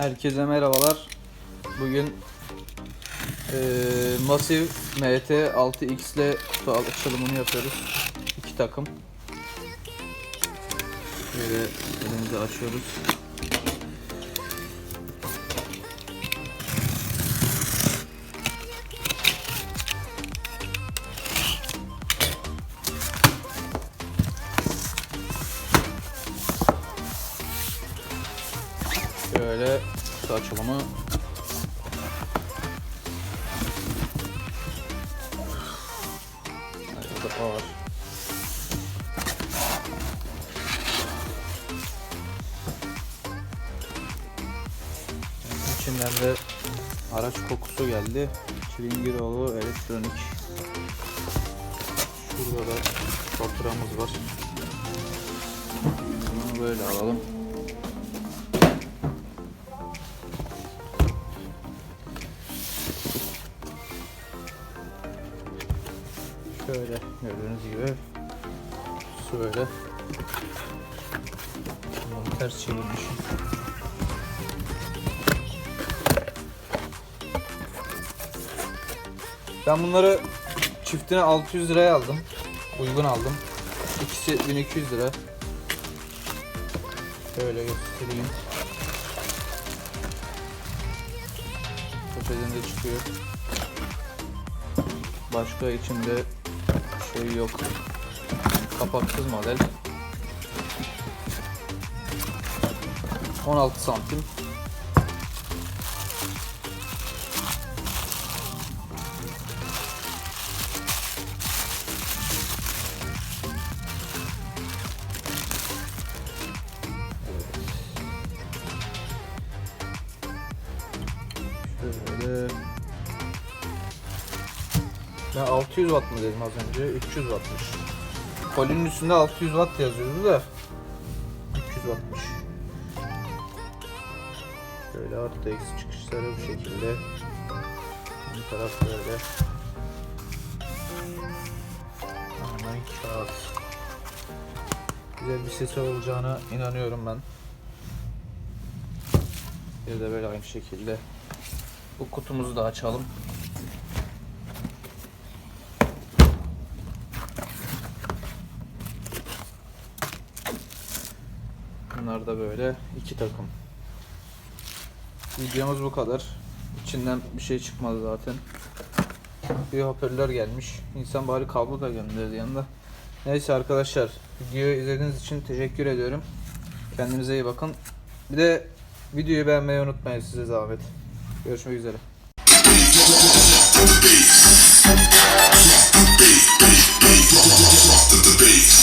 Herkese merhabalar. Bugün eee Massive MT 6X ile kutu açılımını yapıyoruz. İki takım. Böyle elimizi açıyoruz. Şöyle kutu açılımı. Var. İçinden de araç kokusu geldi. Çilingiroğlu elektronik. Şurada da faturamız var. Bunu böyle alalım. Şöyle gördüğünüz gibi şöyle Bunu ters çevirmişim. Ben bunları çiftine 600 liraya aldım. Uygun aldım. İkisi 1200 lira. Şöyle göstereyim. Poşetinde çıkıyor. Başka içinde şey yok. Kapaksız model. 16 santim. Şöyle ben 600 watt mı dedim az önce? 300 wattmış. Kolinin üstünde 600 watt yazıyordu da 300 wattmış. Şöyle artı eksi çıkışları bu şekilde. Bu taraf böyle. Aman kağıt. Güzel bir sesi olacağına inanıyorum ben. Bir de böyle aynı şekilde. Bu kutumuzu da açalım. Bunlar da böyle iki takım. Videomuz bu kadar. İçinden bir şey çıkmadı zaten. Bir hoparlör gelmiş. İnsan bari kablo da gönderdi yanında. Neyse arkadaşlar videoyu izlediğiniz için teşekkür ediyorum. Kendinize iyi bakın. Bir de videoyu beğenmeyi unutmayın size zahmet. Görüşmek üzere. The